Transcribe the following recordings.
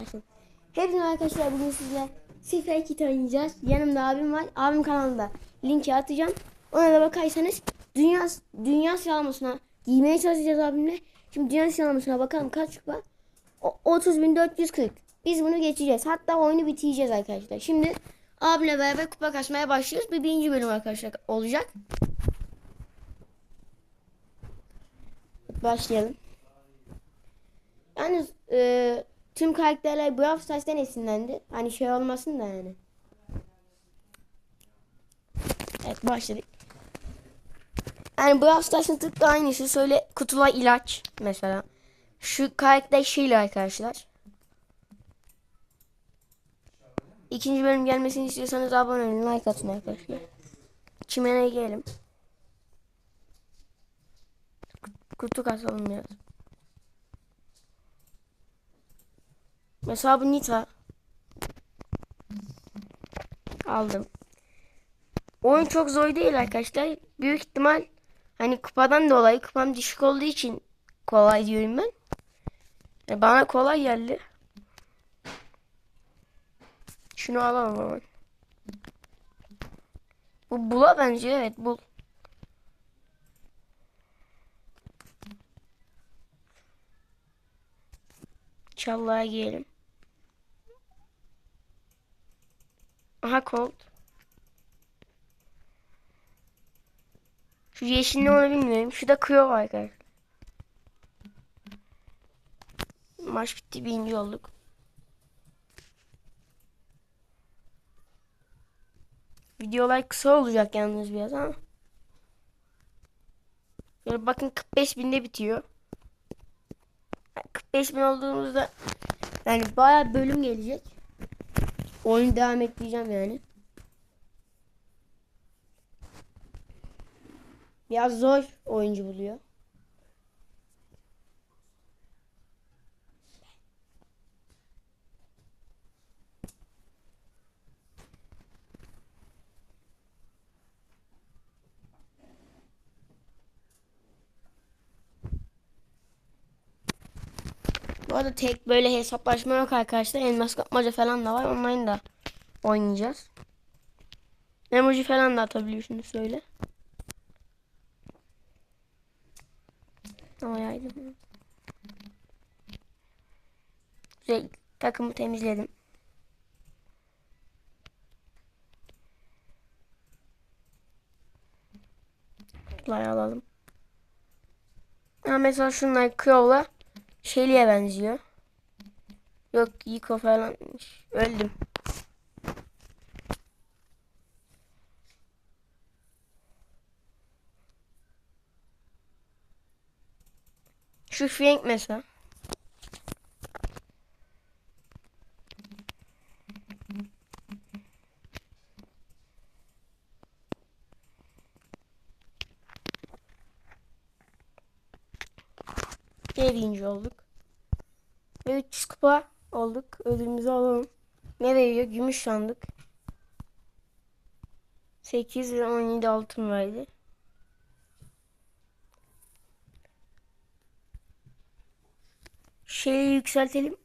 Başladık. Hepinize arkadaşlar bugün sizle Sifer Kit oynayacağız. Yanımda abim var. Abim kanalında linki atacağım. Ona da bakarsanız dünya dünya sıralamasına giymeye çalışacağız abimle. Şimdi dünya sıralamasına bakalım kaç? O- 30.440. Biz bunu geçeceğiz. Hatta oyunu bitireceğiz arkadaşlar. Şimdi abimle beraber kupa kasmaya başlıyoruz. Bir birinci bölüm arkadaşlar olacak. Başlayalım. Yalnız e, tüm karakterler Brawl Stars'tan esinlendi. Hani şey olmasın da yani. Evet başladık. Yani Brawl Stars'ın tıpkı aynısı. Söyle kutular ilaç mesela. Şu karakter Sheila arkadaşlar. İkinci bölüm gelmesini istiyorsanız abone olun, like atın arkadaşlar. Çimene girelim. Kutu kasalım biraz. Mesela bu Nita. Aldım. Oyun çok zor değil arkadaşlar. Büyük ihtimal hani kupadan dolayı kupam düşük olduğu için kolay diyorum ben. Yani bana kolay geldi. Şunu alalım hemen. Bu bula benziyor evet bul. Çallığa giyelim. Aha Colt. Şu yeşil ne onu bilmiyorum. Şu da Crow arkadaşlar. Maç bitti birinci olduk. Videolar kısa olacak yalnız biraz ama. Böyle bakın 45 binde bitiyor. 45 bin olduğumuzda yani bayağı bölüm gelecek. Oyun devam ekleyeceğim yani. Biraz zor oyuncu buluyor. Arada tek böyle hesaplaşma yok arkadaşlar. Elmas kapmaca falan da var. Onların da oynayacağız. Emoji falan da atabiliyorsunuz söyle. Ama yaydım. Güzel takımı temizledim. Kutuları alalım. Ha mesela şunlar Crow'la Shelly'e benziyor. Yok Yiko falan. Öldüm. Şu Frank mesela. Birinci olduk. Ve 300 kupa olduk. Ödülümüzü alalım. Ne veriyor? Gümüş sandık. 8 ve 17 altın verdi. Şeyi yükseltelim.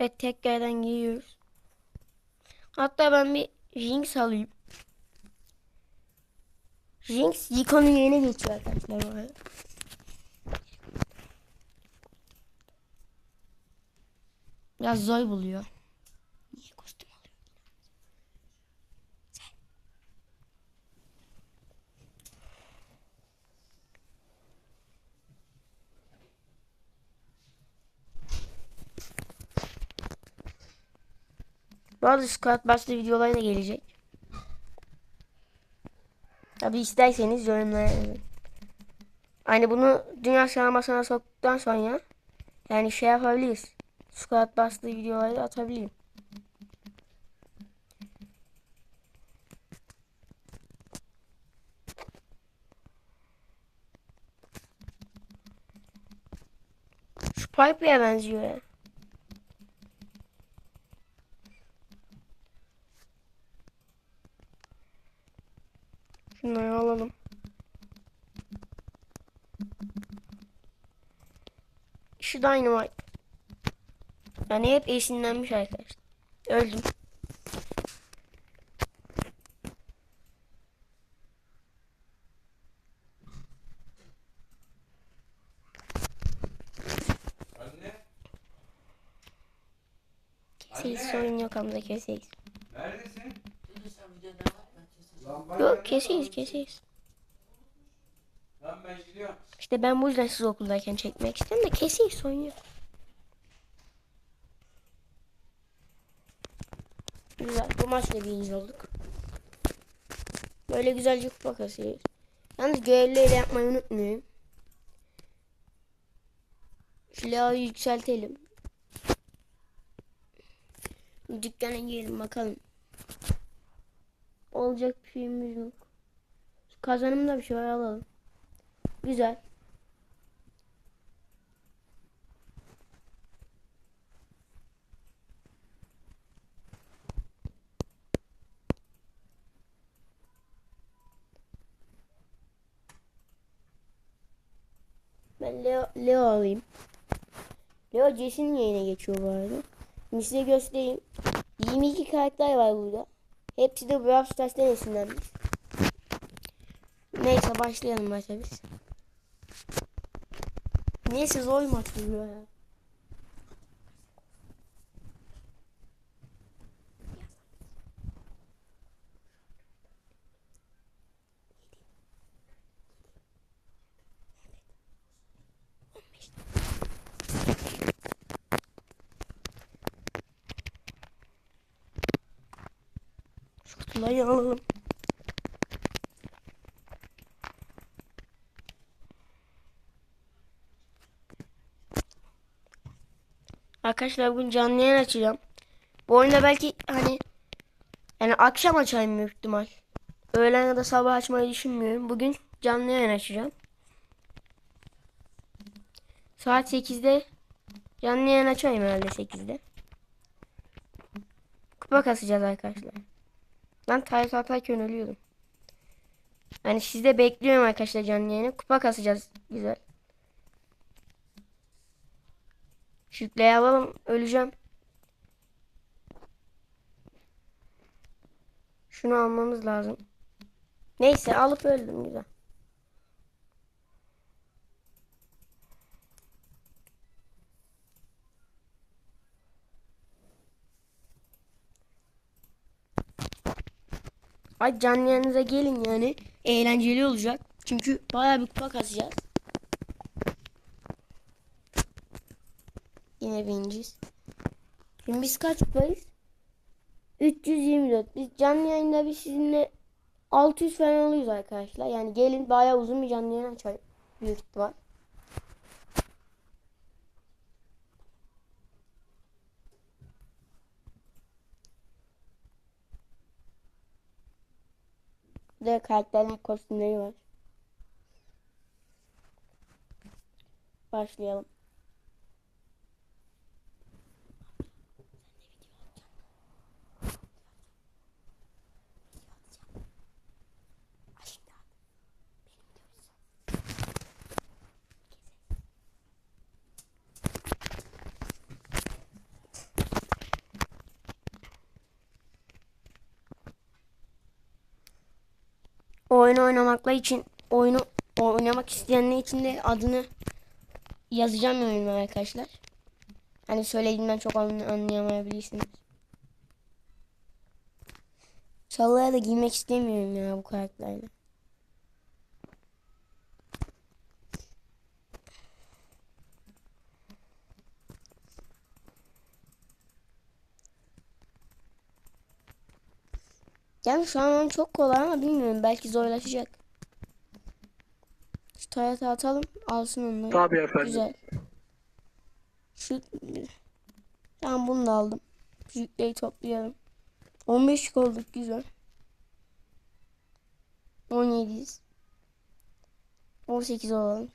Evet tekrardan giriyoruz. Hatta ben bir Jinx alayım. Jinx Yiko'nun yerine geçiyor arkadaşlar arada. Biraz zor buluyor. Bu arada Squad başta videoları da gelecek. Tabi isterseniz yorumlara yazın. Hani bunu dünya sıralamasına soktuktan sonra yani şey yapabiliriz. Squad bastığı videoları atabilirim. Şu benziyor ya. Şunları alalım. Şu dynamite. Yani hep esinlenmiş arkadaşlar. Öldüm. Anne, Keseyiz sorun yok Hamza keseyiz. Yok keseyiz keseyiz. İşte ben bu yüzden siz okuldayken çekmek istedim de keseyiz sorun yok. Güzel. Bu maçla birinci olduk. Böyle güzelce kupa kasıyoruz. Yalnız görevleri yapmayı unutmayın. Silahı yükseltelim. Dükkana girelim bakalım. Olacak bir şeyimiz yok. Kazanımda bir şey alalım. Güzel. Ben Leo, Leo alayım. Leo Jesse'nin yayına geçiyor bu arada. Şimdi size göstereyim. 22 karakter var burada. Hepsi de Brawl Stars'tan esinlenmiş. Neyse başlayalım maça biz. Neyse zor maç bu. Alalım. Arkadaşlar bugün canlı yayın açacağım. Bu oyunda belki hani yani akşam açayım büyük ihtimal. Öğlen ya da sabah açmayı düşünmüyorum. Bugün canlı yayın açacağım. Saat 8'de canlı yayın açayım herhalde 8'de. Kupa kasacağız arkadaşlar. Ben tarih atarken ölüyordum. Yani sizde bekliyorum arkadaşlar canlı yayını. Kupa kasacağız güzel. Şükleyi alalım. Öleceğim. Şunu almamız lazım. Neyse alıp öldüm güzel. Ay canlı yanınıza gelin yani. Eğlenceli olacak. Çünkü bayağı bir kupa kasacağız. Yine birinciyiz. Şimdi biz kaç kupayız? 324. Biz canlı yayında biz sizinle 600 falan oluyoruz arkadaşlar. Yani gelin bayağı uzun bir canlı yayın açar. Büyük ihtimal. De karakterler kostümleri var. Başlayalım. Oyun oynamakla için oyunu oynamak isteyenler için de adını yazacağım oyuna arkadaşlar. Hani söylediğimden çok anlay- anlayamayabilirsiniz. Çalıya da giymek istemiyorum ya bu karakterle. Yani şu an çok kolay ama bilmiyorum belki zorlaşacak. Şu tayata atalım alsın onları. Tabii efendim. Güzel. Şu Tamam bunu da aldım. Şu yükleri toplayalım. 15 yük olduk güzel. 17'yiz. 18 olalım.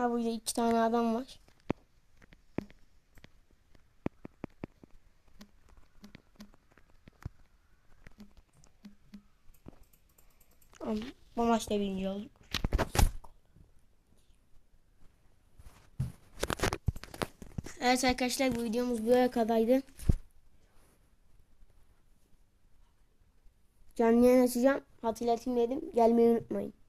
Ha burada iki tane adam var. Bu maçta birinci olduk. Evet arkadaşlar bu videomuz buraya kadardı. Canlı yayın açacağım. Hatırlatayım dedim. Gelmeyi unutmayın.